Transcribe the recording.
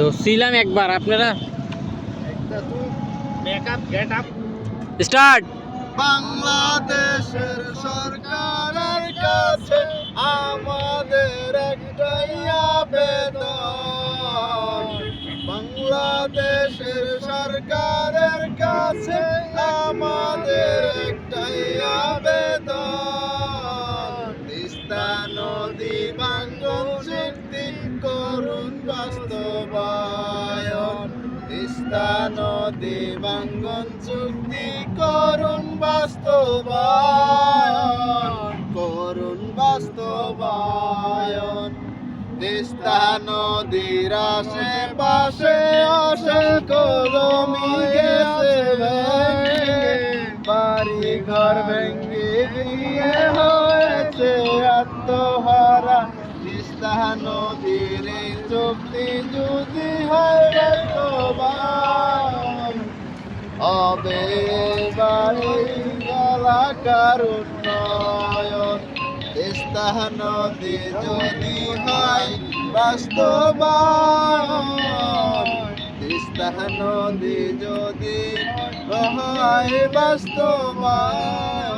ধরছিলাম একবার আপনারা? স্টার্ট। বাংলাদেশের সরকারের কাছে আমাদের একটাই আবেদন। বাংলাদেশের সরকারের কাছে আমাদের একটাই আবেদন। তিস্তা নদী ভাঙ্গন চুক্তি করুন বাস্তবায়ন তিস্তা নদী চুক্তি করুন বাস্তবায়ন করুন বাস্তবায়ন। তিস্তা নদীর আশেপাশে গেছে ভেঙে বাড়ি ঘর ভেঙে দিয়ে হয়েছে আত্মহারা। তিস্তা নদীর চুক্তি যদি হয় বাস্তবায়ন হবে বাড়ি উন্নয়ন। তিস্তা নদী যদি হয় বাস্তবায়ন। তিস্তা নদী যদি হয় বাস্তবায়ন।